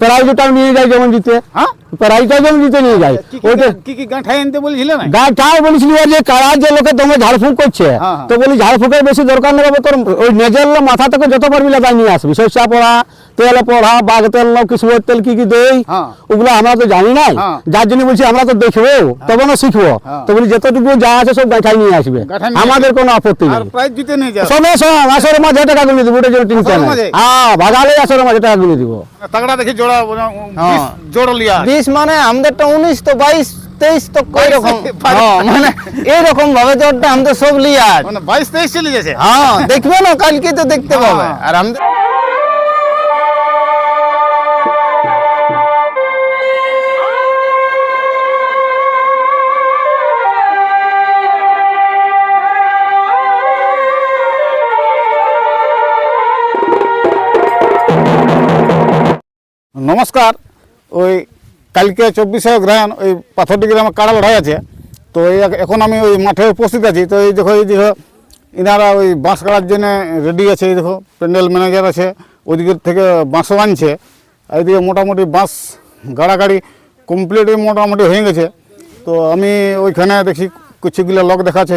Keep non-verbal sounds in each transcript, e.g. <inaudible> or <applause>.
প্রাইজটাও নিয়ে যায় যেমন জিতে। হ্যাঁ? প্রাইজটাও যেমন জিতে নিয়ে যায়। কি কি ওইটা কি কি গাঁঠাই আনতে বলছিলে না? গাছ তাই বলেছিলি যে কারা যে লোকে তোমার ঝাড়ফুঁক করছে হ্যাঁ, হ্যাঁ। তো বলি ঝাড়ফুঁকের বেশি দরকার নেই তোর ওই নেজের মাথা থেকে যত পারবি লাগাই নিয়ে আসবি। শস্যা পড়া তেল পড়া বাঘ তেল নাও কিসমত তেল কি কি দেই? হ্যাঁ। ওগুলো আমরা তো জানি নাই। হ্যাঁ। যার জন্য বলছি আমরা তো দেখব তবে না শিখব। হ্যাঁ। তো বলি যতটুকু যা আছে সব গাছাই নিয়ে আসবে। আমাদের কোনো আপত্তি নেই। সবে সব আসরে মাঝে টাকা গুলি দিব ওটা জন্য টেনশন নেই হ্যাঁ ভাগালে আসরে মাঝে টাকা গুলি দিব। তাগড়া দেখি জোড়া। লিয়া। বিশ মানে আমাদেরটা উনিশ তো তেইশ তো মানে এইরকম ভাবে জোরটা আমাদের সব মানে বাইশ তেইশ চলে গেছে। হ্যাঁ দেখবে না কালকে তো দেখতে। পাবে। আর আমাদের নমস্কার। ওই কালকে চব্বিশে গ্রহণ ওই পাথরটি গ্রামে কাড়া লড়াই আছে। তো এই এখন আমি ওই মাঠে উপস্থিত আছি। তো এই দেখো এই দেখো ইনারা ওই বাঁশ কাড়ার জন্য রেডি আছে। এই দেখো, প্যান্ডেল ম্যানেজার আছে। ওইদিকের থেকে বাঁশও আনছে এইদিকে মোটামুটি বাঁশ গাড়াগাড়ি কমপ্লিট মোটামুটি হয়ে গেছে। তো আমি ওইখানে দেখি কিছুগুলো লোক দেখাচ্ছে।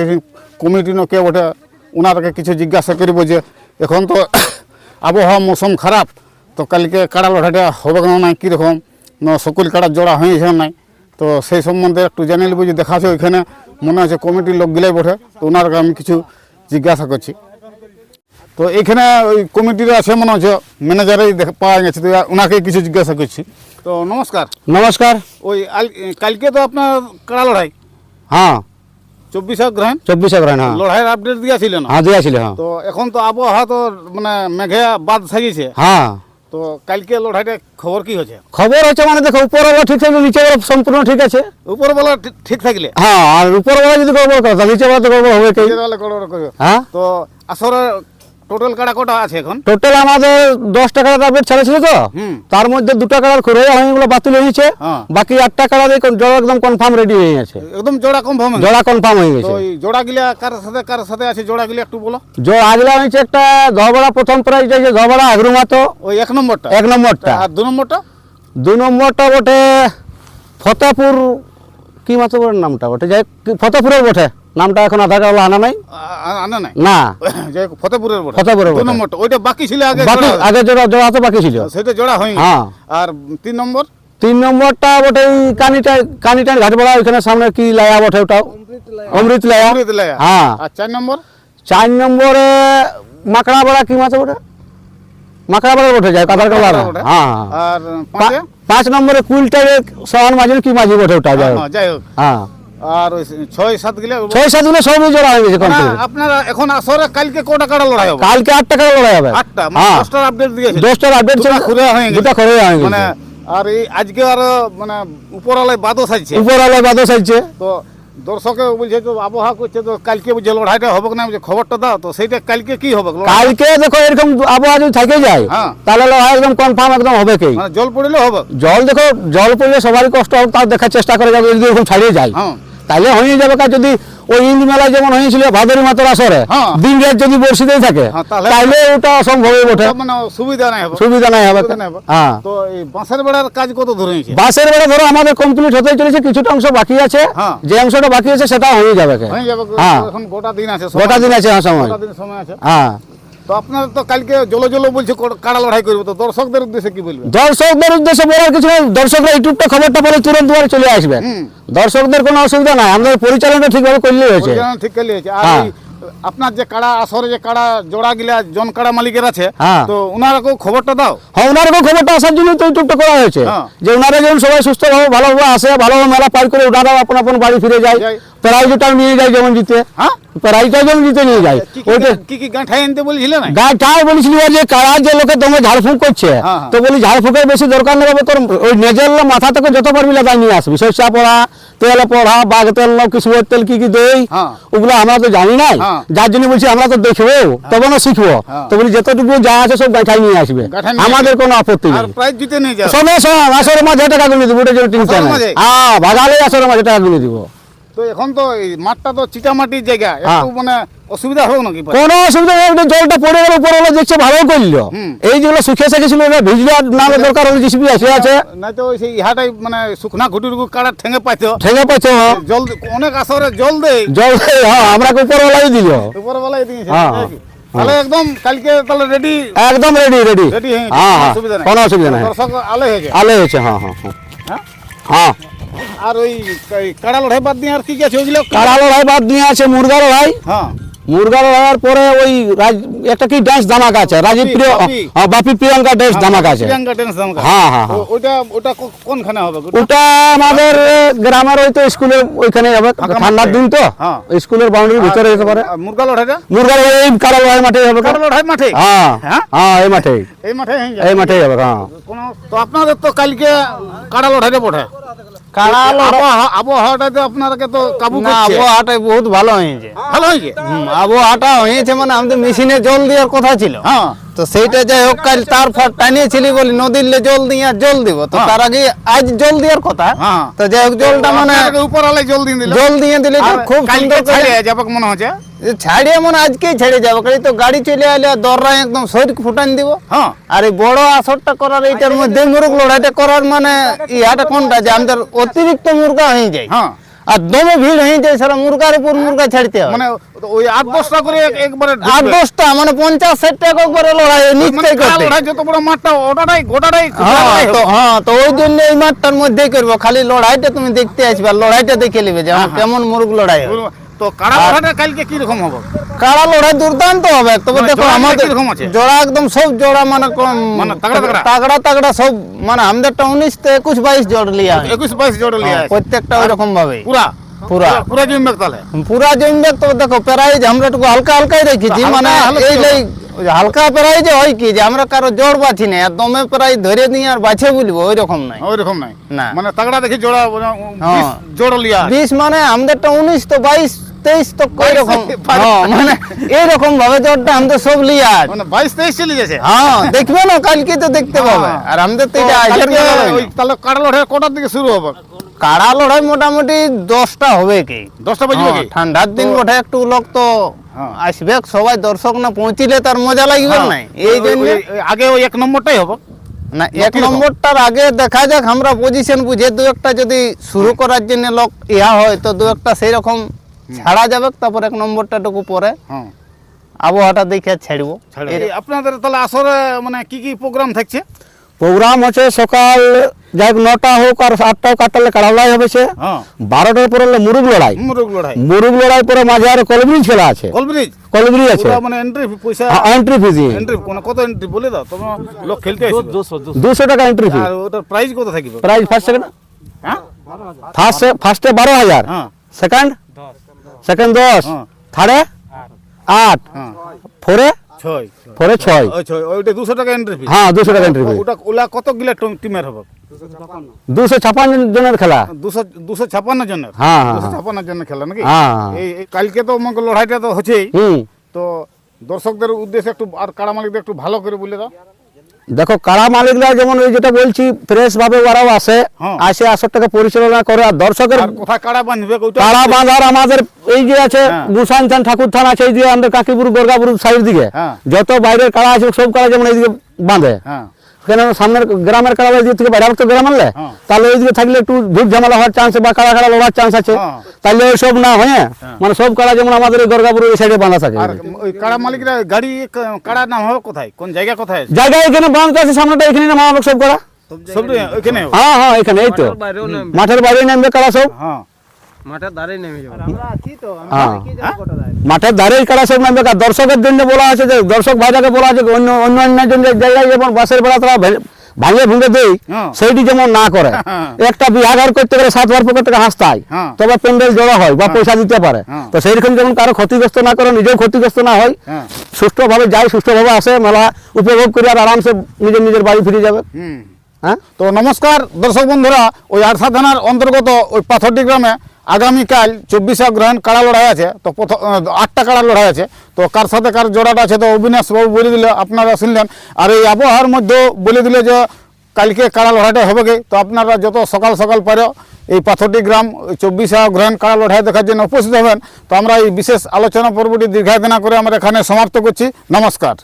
কমিটি কে ওঠে। ওনারকে কিছু জিজ্ঞাসা করিব যে, এখন তো <coughs> আবহাওয়া মৌসুম খারাপ। তো কালকে কাড়া লড়াইটা হবে না নাই কীরকম? না সকল কাড়া জোড়া হয়েছে না নাই? তো সেই সম্বন্ধে একটু জানিয়ে নেব যে দেখা আছে ওইখানে মনে হচ্ছে কমিটির লোক লোকগুলাই বটে তো ওনার আমি কিছু জিজ্ঞাসা করছি। তো এখানে ওই কমিটির আছে মনে হচ্ছে ম্যানেজারেই দেখা- পাওয়া গেছে তো ওনাকে কিছু জিজ্ঞাসা করছি। তো নমস্কার। নমস্কার। ওই কালকে তো আপনার কাড়া লড়াই? হ্যাঁ। চব্বিশে গ্রহণ চব্বিশে গ্রহণ হ্যাঁ। লড়াইয়ের আপডেট দিয়েছিল না? হ্যাঁ দিয়েছিল হ্যাঁ। তো এখন তো আবহাওয়া তো মানে মেঘে বাদ সাজিয়েছে। হ্যাঁ। তো কালকে লড়াইটা খবর কি হচ্ছে খবর হচ্ছে মানে দেখো উপরওয়ালা ঠিক থাকলে নিচেওয়ালা সম্পূর্ণ ঠিক আছে। উপরওয়ালা ঠিক- ঠিক থাকলে? হ্যাঁ আর উপরওয়ালা যদি গড়বড় করে তাহলে নিচেওয়ালা তো গড়বড় হবে তাহলে গড়বড় করবে। হ্যাঁ? তো আসলে টোটাল কাড়া কটা আছে এখন? টোটাল আমাদের দশ টাকার আপডেট ছেড়েছিল তো। তার মধ্যে দুটা কালার করে ওগুলো বাতিল হয়েছে হ্যাঁ। বাকি আটটা কালার জোড়া একদম কনফার্ম রেডি হয়ে গেছে। একদম জোড়া কনফার্ম জোড়া কনফার্ম হয়ে গেছে। ওই জোড়া গিলা কার সাথে কার সাথে আছে? জোড়া গিলা একটু বলো। জোড়া আগলা হয়েছে একটা ধবড়া প্রথম প্রাইজ আছে ধবড়া আগরু মাতো। ওই এক নম্বরটা? এক নম্বরটা। আর দু নম্বরটা? দুই নম্বরটা বটে ফতেপুর কি মাতবরের নামটা বটে? যাই ফতেপুরের বটে। নামটা এখন আধার কার্ড আনা নাই? আ- আ- নাই? না। যে ফতেপুরের বটে। ফতেপুরের বটে। নম্বরটা ওইটা বাকি ছিল আগে বাকি আগে জোড়া জোড়া তো বাকি ছিল। সেটা জোড়া হয়নি। হ্যাঁ। আর তিন নম্বর? তিন নম্বরটা বটে এই কানিটা কানিটান ঘাটবড়া ওইখানে সামনে কি লায়া বটে ওটাও? অমৃত লায়া। অমৃত লায়া। হ্যাঁ। আর চার নম্বর? চার নম্বরে মাকড়া বড়া কি মাছ বটে? মাকড়া বড়া বটে যায় কাদার বটে। হ্যাঁ আর পাঁচ? নম্বরে কুইলটারে সমান মাঝে কি মাঝি বটে ওটা হোক। হ্যাঁ, যাই হোক। হ্যাঁ। আর ছয় সাত গিলা ছয় সাত জোড়া হয়ে গেছে আপনারা এখন আসরে কালকে কোটা কাটা লড়াই হবে? কালকে আট টাকা লড়াই হবে। আটটা? মানে হ্যাঁ। দশটার আপডেট দিয়েছে দশটার আপডেট ছিল দুটা খুলে হয়ে গেছে। দুটা করে হয়ে গেছে। মানে আর এই আজকে আর মানে উপরালায় বাদও সাজছে তো দর্শকে বলছে তো আবহাওয়া করছে তো কালকে যে লড়াইটা হবে না খবরটা দাও তো সেইটা কালকে কি হবে? কালকে দেখো এরকম আবহাওয়া যদি থেকে যায় হ্যাঁ। তাহলে লড়াই একদম কনফার্ম একদম হবে কি? মানে জল পড়লে হবে। জল দেখো জল পড়লে সবারই কষ্ট হোক তার দেখার চেষ্টা করে যাবে যদি এরকম ছাড়িয়ে যায়। হ্যাঁ। তাহলে হয়ে যাবে কার যদি ওই ইন্দ মেলায় যেমন হয়েছিল ভাদরি মাতার আসরে হ্যাঁ। দিন রাত যদি বর্ষিতেই থাকে হ্যাঁ, তাহলে- ওটা অসম্ভবই বটে মানে সুবিধা নাই হবে। সুবিধা নাই হবে। হ্যাঁ। তো এই বাঁশের বেড়ার কাজ কত ধরে হয়েছে? বাসের বেলা ধরো আমাদের কমপ্লিট হতেই চলেছে কিছুটা অংশ বাকি আছে। হ্যাঁ। যে অংশটা বাকি আছে সেটা হয়ে যাবে কে। হয়ে এখন গোটা দিন আছে গোটা দিন আছে। সময়। গোটা দিন সময় আছে। হ্যাঁ। তো আপনারা তো কালকে জলো জলো বলছে কাড়া লড়াই করবে তো দর্শকদের উদ্দেশ্যে কি বলবেন? দর্শকদের উদ্দেশ্যে বলার কিছু দর্শকরা ইউটিউবটা খবরটা পরে তুরন্ত চলে আসবে দর্শকদের কোনো অসুবিধা নাই। আমাদের পরিচালনা ঠিকভাবে করলেই হয়েছে। ঠিক খেলে হয়েছে। আর হ্যাঁ। আপনার যে কাড়া আসরে যে কাড়া জোড়া গিলা জন কাড়া মালিকের আছে হ্যাঁ। তো ওনারাকেও খবরটা দাও। হ্যাঁ ওনারকেও খবরটা আসার জন্য তো ইউটিউবটা করা হয়েছে। হ্যাঁ। যে ওনারা যেমন সবাই সুস্থভাবে ভালোভাবে আসে ভালোভাবে মেলা পার করে ওনারাও আপন আপন বাড়ি ফিরে যায়। যায়। প্রাইজটাও নিয়ে যায় যেমন জিতে। হ্যাঁ? প্রাইজটাও যেমন জিতে নিয়ে যায় কি কি ওইটা কি কি গাঁঠাই আনতে বলছিলে না গাছ তাই যে কারা যে লোকে তোমার ঝাড়ফুঁক করছে। তো বলি ঝাড়ফুঁকের বেশি দরকার নেই তোর ওই নেজের মাথা থেকে যত পারবি তাই নিয়ে আসবি সরষা পড়া তেল পড়া বাঘ তেল কিসমত তেল কি কি দেই। ওগুলো আমরা তো জানি নাই হ্যাঁ। যার জন্য বলছি আমরা তো দেখব তবে না শিখব। তো বলি যতটুকু যা আছে সব গাছাই নিয়ে আসবে আমাদের কোনো আপত্তি নেই প্রাইজ জিতে নিয়ে আসরে মাঝে টাকা গুলি দিব ওটা জন্য টেনশন আসরের মাঝে? হ্যাঁ ভাগালে আসরে মাঝে টাকা গুলি দিব তো এখন তো মাঠটা তো চিটামাটির জায়গা হ্যাঁ। একটু মানে অসুবিধা হোক নাকি কোনো অসুবিধা নেই একটু জলটা পড়ে গেল উপর হলো দেখছে ভালো করল। হুম। এই যেগুলো শুকিয়ে শেখেছিল এটা ভিজলে আর নামে দরকার হলে জিসিবি আছে আছে। না তো ওই সেই ইহাটাই মানে শুকনা ঘুটির কাড়ার ঠেঙে পাইতো। ঠেঙে হ্যাঁ। জল অনেক আসরে জল দেয় জল হ্যাঁ আমরা দিল দিয়েছে হ্যাঁ, তাহলে একদম কালকে তাহলে রেডি একদম রেডি রেডি রেডি হয়ে গেছে, হ্যাঁ হ্যাঁ। কোনো অসুবিধা নেই। দর্শক আলে হয়ে হয়েছে হ্যাঁ হ্যাঁ হ্যাঁ। হ্যাঁ? হ্যাঁ। আর ওই কাড়া লড়াই বাদ দিয়ে আর কি কি আছে ওইগুলো কাড়া লড়াই বাদ দিয়ে আছে মুরগা লড়াই। হ্যাঁ। মুরগা লড়াইয়ের পরে ওই রাজ- একটা কি ডান্স ধামাকা আছে? রাজীব প্রিয় বাপি। হ্যাঁ, বাপি প্রিয়ঙ্কা ডান্স ধামাকা আছে। প্রিয়াঙ্কা টেন্স ধামাকা। হ্যাঁ, হ্যাঁ, হ্যাঁ। ও- ওইটা ওটা কোনখানে হবে ওটা আমাদের গ্রামের ওই তো স্কুলের ওইখানে হবে। ঠান্ডার দিন তো? হ্যাঁ। স্কুলের বাউন্ডারির ভিতরে যেতে পারে। মুরগা লড়াইটা মুরগা লড়াই এই লড়াই মাঠে হবে। কাড়া লড়াই মাঠে হ্যাঁ। হ্যাঁ? হ্যাঁ এই মাঠে এই মাঠে এই মাঠেই হবে হ্যাঁ। তো আপনাদের তো কালকে কাড়া লড়াইটা পড়ে আবহাওয়াটা তো আপনাকে তো কাবু আবহাওয়াটা বহুত ভালো হয়েছে। ভালো হয়েছে? আবহাওয়াটা হয়েছে মানে আমাদের মেশিনে জল দেওয়ার কথা ছিল। হ্যাঁ। তো সেইটা যাই হোক কাল তার ফার টানিয়েছিলি বলি নদীর লে জল দিয়ে জল দিব। তো হ্যাঁ। তার আগে আজ জল দেওয়ার কথা। হ্যাঁ। তো যাই হোক জলটা মানে আপনাকে উপর জল দিন দিল জল দিয়ে দিলে খুব সুন্দর করে মনে হচ্ছে? ছাড়িয়ে মানে আজকেই ছেড়ে যাব কারণ এই তো গাড়ি চলে আলে দররা একদম শরীর ফুটান দিব। হ্যাঁ। আর এই বড় আসরটা করার এইটার মধ্যে মুরগ লড়াইটা করার মানে ইহাটা কোনটা যে আমাদের অতিরিক্ত মুরগা হয়ে যায়। হ্যাঁ। আর দমে ভিড় হয়ে সারা মুরগার উপর মুরগা ছাড়তে হবে মানে ওই আট দশটা করে একবারে আট দশটা মানে পঞ্চাশ ষাট টাকা একবারে লড়াই মানে নিশ্চয় কাড়া করতে লড়াই যত বড় মাঠটা ওটাটাই গোটাটাই হ্যাঁ তো। হ্যাঁ ওই জন্য এই মাঠটার মধ্যে করব। খালি লড়াইটা তুমি দেখতে আসবে লড়াইটা দেখে নেবে যে আমার কেমন মুরগ লড়াই তো কাড়া লড়াইটা কালকে কি রকম হবে? কাড়া লড়াই দুর্দান্ত হবে। তবে মানে দেখো আমাদের জোড়া একদম সব জোড়া মানে মানে তাগড়া তাগড়া? সব মানে আমাদেরটা উনিশ তো একুশ বাইশ জোড় লিয়া একুশ বাইশ জোড় লিয়ে হ্যাঁ, প্রত্যেকটা ওইরকম ভাবে পুরা? পুরা। পুরা জমবে তাহলে? পুরা জমবে তো দেখো প্রাইজ আমরা একটু হালকা হালকাই রেখেছি মানে এই ওই হালকা যে হয় কি যে আমরা কারও জোর বাছি না আর দমে প্রায় ধরে নিয়ে আর বাছে বলব ওই রকম নাই ওই রকম নাই না। মানে তাগড়া দেখি জোড়া হ্যাঁ। জোড় লিয়া বিশ মানে আমাদেরটা উনিশ তো বাইশ তেইশ তো ওই রকম? হ্যাঁ, মানে এইরকম ভাবে জোরটা আমাদের সব লিয়া মানে বাইশ তেইশ চলে গেছে? হ্যাঁ দেখবে না কালকে তো দেখতে পাবে। হ্যাঁ। আর আমাদের তো তো এটা আজের কালকে মেলা নয়। ওই তাহলে কাড়া লড়াই কটার দিকে শুরু হবে? কাড়া লড়াই মোটামুটি দশটা হবে কি? দশটা বাজবে হ্যাঁ, কি? ঠান্ডার দিন বটে একটু লোক তো হ্যাঁ। আসবে সবাই দর্শক না পৌঁছিলে তার মজা লাগবে না? এই জন্য আগে ওই এক নম্বরটাই হবে। না এক নম্বরটার আগে দেখা যাক আমরা পজিশন বুঝে দু একটা যদি শুরু করার জন্য লোক ইহা হয় তো দু একটা সেই রকম ছাড়া যাবে তারপর এক নম্বরটা টুকু পরে হ্যাঁ। আবহাওয়াটা দেখে ছাড়বো। আপনাদের তাহলে আসরে মানে কি কি প্রোগ্রাম থাকছে? প্রোগ্রাম হচ্ছে সকাল যাই হোক নটা হোক আর আটটাও কাটালে কাড়া লড়াই হবে সে। হ্যাঁ। বারোটার পরে হলে মুরুগ লড়াই। মুরগ লড়াই। মুরুগ লড়াই পরে মাঝে আর কলবরি খেলা আছে। কলব্রিজ কলবরি আছে। মানে এন্ট্রি পয়সা এন্ট্রি ফিজ এন্ট্রি মানে কত এন্ট্রি বলে দাও তোমার লোক খেলতে আসবে। দুশো টাকা এন্ট্রি ফি আর ওটার প্রাইস কত থাকবে? প্রাইস ফার্স্ট সেকেন্ড হ্যাঁ? ফার্স্ট ফার্স্টে বারো হাজার। হ্যাঁ। সেকেন্ড সেকেন্ড দশ। থার্ডে আট ফোরে ছয়। ফোরে ছয়। ওই ছয়। ওইটা দুশো টাকা এন্ট্রি ফি হ্যাঁ দুশো টাকা এন্ট্রি ফি ওটা ওলা কত গিলা টিমের হবে? দুশো ছাপান্ন জনের খেলা। দুশো দুশো ছাপান্ন জনের? হ্যাঁ, হ্যাঁ, দুশো হ্যাঁ। ছাপান্ন জনের খেলা নাকি? হ্যাঁ। এই কালকে তো আমাকে লড়াইটা তো হচ্ছেই। তো দর্শকদের উদ্দেশ্যে একটু আর কাড়া মালিকদের একটু ভালো করে বলে দাও। দেখো কারা মালিকরা যেমন ওই যেটা বলছি ফ্রেশ ভাবে ওরাও আসে হ্যাঁ। আসে আসরটাকে পরিচালনা করে আর দর্শকের বাঁধবে কারা বাঁধার আমাদের এই যে আছে হ্যাঁ। গুসান চান ঠাকুর থান আছে এই দিকে আমাদের কাকিপুর গর্গাপুর সাইড দিকে হ্যাঁ। যত বাইরের কারা আছে সব কারা যেমন এইদিকে বাঁধে হ্যাঁ কেন সামনের গ্রামের কারা দিক থেকে বাইরে তো গ্রাম আনলে? হ্যাঁ। তাহলে ওইদিকে থাকলে একটু ধূপ ঝামেলা হওয়ার চান্স বা কারা কারা লড়ার চান্স আছে? হ্যাঁ। তাহলে ওই সব না হয়ে মানে সব কারা যেমন আমাদের এই গর্গাপুর এই সাইডে বাঁধা থাকে। ওই কাড়া মালিকরা গাড়ি ক- কাড়ার নাম হবে কোথায়? কোন জায়গা কোথায় জায়গা এখানে বাঁধতে আছে সামনেটা এখানে নামা হবে সব করা? হ্যাঁ হ্যাঁ এখানে এই তো। মাঠের বাইরে নামবে কারা সব? হ্যাঁ। মাঠের ধারে নেমে যাব। হ্যাঁ। ধারে কারা সব নামবে? দর্শকের জন্য বলা আছে যে দর্শক ভাইটাকে বলা আছে যে অন্য অন্য অন্য জন্য জায়গায় যেমন বাসের বেড়া তারা ভে- ভাঙিয়ে ভুঙে দেই হ্যাঁ। সেইটি যেমন না করে। হ্যাঁ। একটা বিহাঘর করতে গেলে সাত বার পকেট থেকে হাসতায় হ্যাঁ। তবে প্যান্ডেল জড়ো হয় বা পয়সা দিতে পারে। হ্যাঁ। তো সেইরকম যেমন কারও ক্ষতিগ্রস্ত না করে নিজেও ক্ষতিগ্রস্ত না হয়। হ্যাঁ। সুষ্ঠুভাবে যায় সুষ্ঠুভাবে আসে মেলা উপভোগ করে আর আরামসে নিজের নিজের বাড়ি ফিরে যাবে। হ্যাঁ? তো নমস্কার দর্শক বন্ধুরা ওই আরসা থানার অন্তর্গত ওই পাথরটি গ্রামে আগামীকাল চব্বিশে অগ্রহণ কাড়া লড়াই আছে? তো প্রথম আটটা কাড়া লড়াই আছে? তো কার সাথে কার জোড়াটা আছে? তো অবিনাশ বাবু বলে দিলে, আপনারা শুনলেন। আর এই আবহাওয়ার মধ্যেও বলে দিলে যে কালকে কাড়া লড়াইটা হবে কি? তো আপনারা যত সকাল সকাল পারো, এই পাথরটি গ্রাম চব্বিশে অগ্রহণ কাড়া লড়াই দেখার জন্য উপস্থিত হবেন। তো আমরা এই বিশেষ আলোচনা পর্বটি দীর্ঘায়িত না করে আমরা এখানে সমাপ্ত করছি। নমস্কার।